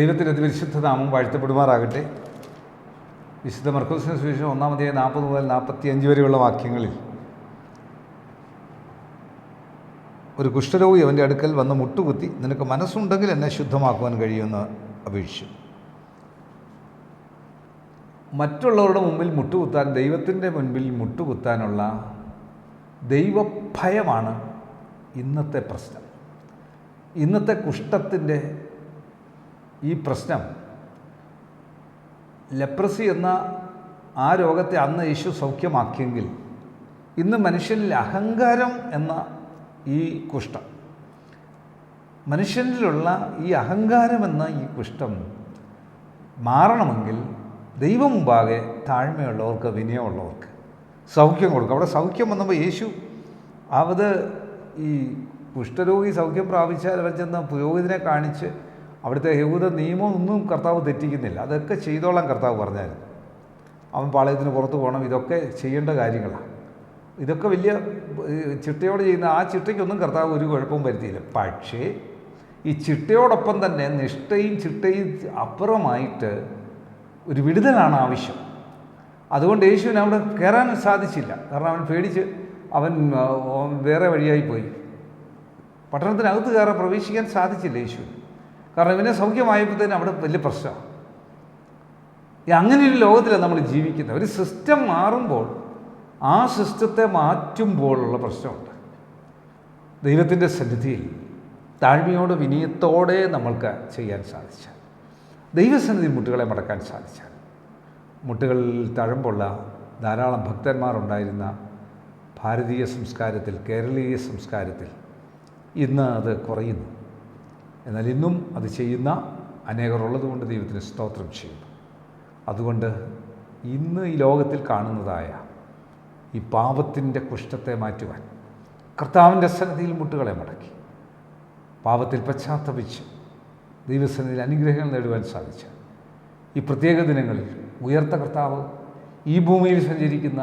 ദൈവത്തിന്റെ അതിവിശുദ്ധ നാമം വാഴ്ത്തപ്പെടുമാറാകട്ടെ. വിശുദ്ധ മർക്കോസിന് സുവിശേഷം ഒന്നാമതേ നാൽപ്പത് മുതൽ നാൽപ്പത്തി അഞ്ച് വരെയുള്ള വാക്യങ്ങളിൽ ഒരു കുഷ്ഠരോഗി അവന്റെ അടുക്കൽ വന്ന് മുട്ടുകുത്തി നിനക്ക് മനസ്സുണ്ടെങ്കിൽ എന്നെ ശുദ്ധമാക്കുവാൻ കഴിയുമെന്ന് അപേക്ഷിച്ചു. മറ്റുള്ളവരുടെ മുമ്പിൽ മുട്ടുകുത്താൻ ദൈവത്തിന്റെ മുൻപിൽ മുട്ടുകുത്താനുള്ള ദൈവഭയമാണ് ഇന്നത്തെ പ്രശ്നം. ഇന്നത്തെ കുഷ്ഠത്തിന്റെ ഈ പ്രശ്നം. ലെപ്രസി എന്ന ആ രോഗത്തെ അന്ന് യേശു സൗഖ്യമാക്കിയെങ്കിൽ ഇന്ന് മനുഷ്യനിൽ അഹങ്കാരം എന്ന ഈ കുഷ്ഠം മനുഷ്യനിലുള്ള ഈ അഹങ്കാരം എന്ന ഈ കുഷ്ഠം മാറണമെങ്കിൽ ദൈവം മുമ്പാകെ താഴ്മയുള്ളവർക്ക് വിനയമുള്ളവർക്ക് സൗഖ്യം കൊടുക്കും അവിടെ സൗഖ്യം വന്നപ്പോൾ യേശു അവത് ഈ കുഷ്ഠരോഗി സൗഖ്യം പ്രാപിച്ചാൽ അവർ ചെന്ന് പുരോഹിതനെ കാണിച്ച് അവിടുത്തെ യഹൂദ നിയമം ഒന്നും കർത്താവ് തെറ്റിക്കുന്നില്ല. അതൊക്കെ ചെയ്തോളാം കർത്താവ് പറഞ്ഞായിരുന്നു. അവൻ പാളയത്തിന് പുറത്ത് പോകണം. ഇതൊക്കെ ചെയ്യേണ്ട കാര്യങ്ങളാണ് ഇതൊക്കെ വലിയ ചിട്ടയോട് ചെയ്യുന്ന ആ ചിട്ടയ്ക്കൊന്നും കർത്താവ് ഒരു കുഴപ്പവും വരുത്തിയില്ല. പക്ഷേ ഈ ചിട്ടയോടൊപ്പം തന്നെ നിഷ്ഠയും ചിട്ടയും അപ്പുറമായിട്ട് ഒരു വിടുതലാണ് ആവശ്യം. അതുകൊണ്ട് യേശുവിന് അവിടെ കയറാൻ സാധിച്ചില്ല. കാരണം അവൻ പേടിച്ച് അവൻ വേറെ വഴിയായി പോയി. പട്ടണത്തിനകത്ത് കയറാൻ പ്രവേശിക്കാൻ സാധിച്ചില്ല യേശുവിന്. കാരണം ഇവനെ തന്നെ അവിടെ വലിയ പ്രശ്നമാണ് അങ്ങനെ ഒരു ലോകത്തിലാണ് നമ്മൾ ജീവിക്കുന്നത്. ഒരു സിസ്റ്റം മാറുമ്പോൾ ആ സിസ്റ്റത്തെ മാറ്റുമ്പോഴുള്ള പ്രശ്നമുണ്ട്. ദൈവത്തിന്റെ സന്നിധിയിൽ താഴ്മയോടെ വിനയത്തോടെ നമ്മൾക്ക് ചെയ്യാൻ സാധിച്ചാൽ ദൈവസന്നിധി മുട്ടുകളെ മടക്കാൻ സാധിച്ചാൽ മുട്ടുകളിൽ തഴമ്പുള്ള ധാരാളം ഭക്തന്മാരുണ്ടായിരുന്ന ഭാരതീയ സംസ്കാരത്തിൽ കേരളീയ സംസ്കാരത്തിൽ ഇന്ന് അത് കുറയുന്നു. എന്നാൽ ഇന്നും അത് ചെയ്യുന്ന അനേകർ ഉള്ളതുകൊണ്ട് ദൈവത്തിന് സ്തോത്രം ചെയ്യുന്നു. അതുകൊണ്ട് ഇന്ന് ഈ ലോകത്തിൽ കാണുന്നതായ ഈ പാപത്തിന്റെ കുഷ്ഠത്തെ മാറ്റുവാൻ കർത്താവിന്റെ സന്നിധിയിൽ മുട്ടുകളെ മടക്കി പാപത്തിൽ പശ്ചാത്തപിച്ച് ദൈവസന്നിധിയിൽ അനുഗ്രഹങ്ങൾ നേടുവാൻ സാധിച്ച ഈ പ്രത്യേക ദിനങ്ങളിൽ ഉയർത്ത കർത്താവ് ഈ ഭൂമിയിൽ സഞ്ചരിക്കുന്ന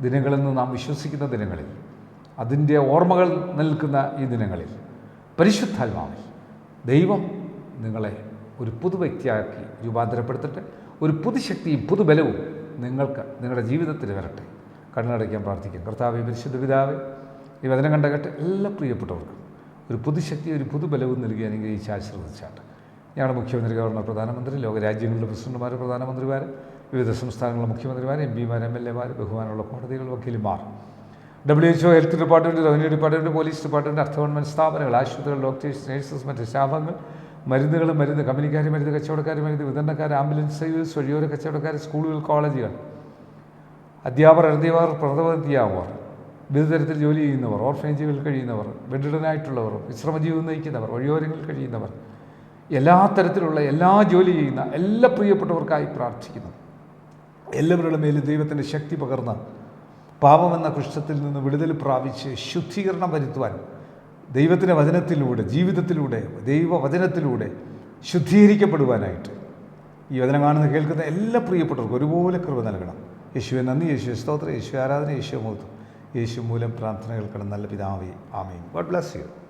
ദിനങ്ങളെന്ന് നാം വിശ്വസിക്കുന്ന ദിനങ്ങളിൽ അതിന്റെ ഓർമ്മകൾ നിൽക്കുന്ന ഈ ദിനങ്ങളിൽ പരിശുദ്ധാത്മാവിൽ ദൈവം നിങ്ങളെ ഒരു പുതു വ്യക്തിയാക്കി രൂപാന്തരപ്പെടുത്തട്ടെ. ഒരു പുതുശക്തിയും പുതുബലവും നിങ്ങൾക്ക് നിങ്ങളുടെ ജീവിതത്തിൽ വരട്ടെ. കണ്ണടയ്ക്കാൻ പ്രാർത്ഥിക്കാം. കർത്താവ് പരിശുദ്ധ പിതാവ് ഈ വചനം കണ്ടകട്ടെ എല്ലാ പ്രിയപ്പെട്ടവർക്കും ഒരു പുതുശക്തി ഒരു പുതുബലവും നൽകി അനുഗ്രഹിച്ച് ആശീർവദിച്ചാട്ട്. ഞങ്ങളുടെ മുഖ്യമന്ത്രി ഗവർണർ പ്രധാനമന്ത്രി ലോകരാജ്യങ്ങളുടെ പ്രസിഡന്റുമാർ പ്രധാനമന്ത്രിമാർ വിവിധ സംസ്ഥാനങ്ങളിലെ മുഖ്യമന്ത്രിമാർ എം പിമാർ എം എൽ എമാർ ബഹുമാനമുള്ള കോടതികൾ വക്കീലുമാർ W H O health department revenue department police department അർത്ഥ ഗവൺമെന്റ് സ്ഥാപനങ്ങൾ ആശുപത്രികൾ ഡോക്ടേഴ്സ് നഴ്സസ് മറ്റ് സ്റ്റാഫങ്ങൾ മരുന്നുകൾ മരുന്ന് കമ്പനിക്കാർ മരുന്ന് കച്ചവടക്കാർ മരുന്ന് വിതരണക്കാർ ആംബുലൻസ് സർവീസ് വഴിയോര കച്ചവടക്കാർ സ്കൂളുകൾ കോളേജുകൾ. അധ്യാപകർ പ്രഥമധ്യാപകർ വിവിധ തരത്തിൽ ജോലി ചെയ്യുന്നവർ ഓർഫനേജുകളിൽ കഴിയുന്നവർ ബെഡിഡനായിട്ടുള്ളവർ വിശ്രമജീവിതം നയിക്കുന്നവർ വഴിയോരങ്ങളിൽ കഴിയുന്നവർ. എല്ലാ തരത്തിലുള്ള എല്ലാ ജോലി ചെയ്യുന്ന എല്ലാ പ്രിയപ്പെട്ടവർക്കായി പ്രാർത്ഥിക്കുന്നു. എല്ലാവരുടെ മേലും ദൈവത്തിന്റെ ശക്തി പകർന്ന് പാപമെന്ന കുഷ്ഠത്തിൽ നിന്ന് വിടുതൽ പ്രാപിച്ച് ശുദ്ധീകരണം വരുത്തുവാൻ ദൈവത്തിന്റെ വചനത്തിലൂടെ ജീവിതത്തിലൂടെ ദൈവവചനത്തിലൂടെ ശുദ്ധീകരിക്കപ്പെടുവാനായിട്ട് ഈ വചനം കാണുന്ന കേൾക്കുന്ന എല്ലാ പ്രിയപ്പെട്ടവർക്കും ഒരുപോലെ കൃപ നൽകണം. യേശുവെ നന്ദി. യേശു സ്തോത്രം. യേശു ആരാധന. യേശു മുഖത്തും യേശു മൂലം പ്രാർത്ഥനകൾ കേൾക്കണം. നല്ല പിതാവി. ആമീൻ. God bless you.